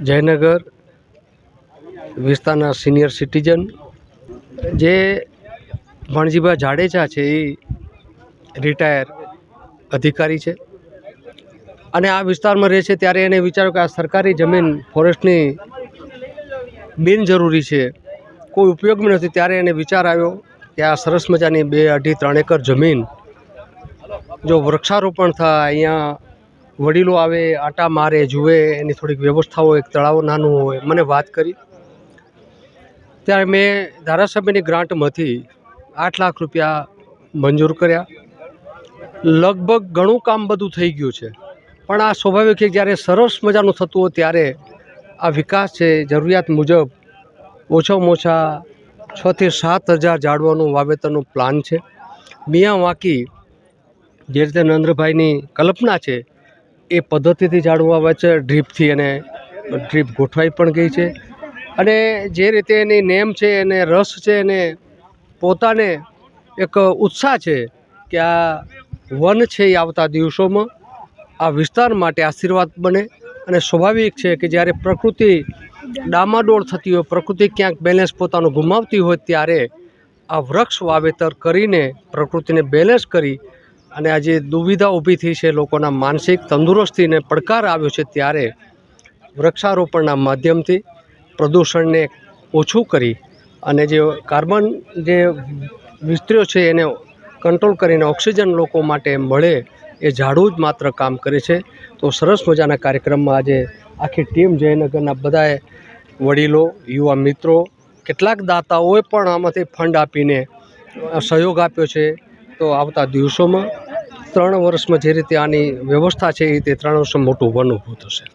જયનગર વિસ્તારના senior citizen જે ભણજીભાઈ જાડેજા છે એ રિટાયર અધિકારી છે અને આ વિસ્તારમાં રહે છે ત્યારે એને વિચાર્યું કે આ સરકારી જમીન ફોરેસ્ટની બિનજરૂરી છે, કોઈ ઉપયોગમાં નથી, ત્યારે એને વિચાર આવ્યો કે આ સરસ મજાની બે અઢી ત્રણ એકર જમીન જો વૃક્ષારોપણ થાય, અહીંયા વડીલો આવે, આટા મારે, જુએ, એની થોડીક વ્યવસ્થા હોય તળાવ નાનું હોય, મને વાત કરી. ત્યારે મેં ધારાસભ્યની ગ્રાન્ટમાંથી આઠ લાખ રૂપિયા મંજૂર કર્યા. લગભગ ઘણું કામ બધું થઈ ગયું છે. પણ આ સ્વાભાવિક જ્યારે સરસ મજાનું થતું હોય ત્યારે આ વિકાસ છે, જરૂરિયાત મુજબ ઓછામાં ઓછા છથી સાત હજાર ઝાડવાનું વાવેતરનું પ્લાન છે. મિયાં વાંકી જે રીતે નરેન્દ્રભાઈની કલ્પના છે એ પદ્ધતિથી ઝાડવું વાવે છે. ડ્રીપથી એને ડ્રીપ ગોઠવાઈ પણ ગઈ છે. અને જે રીતે એની નેમ છે, એને રસ છે, એને પોતાને એક ઉત્સાહ છે કે આ વન છે એ આવતા દિવસોમાં. આ વિસ્તાર માટે આશીર્વાદ બને અને સ્વાભાવિક છે કે જ્યારે પ્રકૃતિ ડામાડોળ થતી હોય, પ્રકૃતિ ક્યાંક બેલેન્સ પોતાનું ગુમાવતી હોય, ત્યારે આ વૃક્ષ વાવેતર કરીને પ્રકૃતિને બેલેન્સ કરી અને આજે દુવિધા ઊભી થઈ છે લોકોના માનસિક તંદુરસ્તીને પડકાર આવ્યો છે ત્યારે વૃક્ષારોપણના માધ્યમથી પ્રદૂષણને ઓછું કરી અને જે કાર્બન જે વિસ્તર્યો છે એને કંટ્રોલ કરીને ઓક્સિજન લોકો માટે મળે એ ઝાડું જ માત્ર કામ કરે છે. તો સરસ મજાના કાર્યક્રમમાં આજે આખી ટીમ જયનગરના બધાએ વડીલો, યુવા મિત્રો, કેટલાક દાતાઓએ પણ આમાંથી ફંડ આપીને સહયોગ આપ્યો છે. તો આવતા દિવસોમાં ત્રણ વર્ષમાં જે રીતે આની વ્યવસ્થા છે એ રીતે ત્રણ વર્ષમાં મોટું વન ઊભું થશે.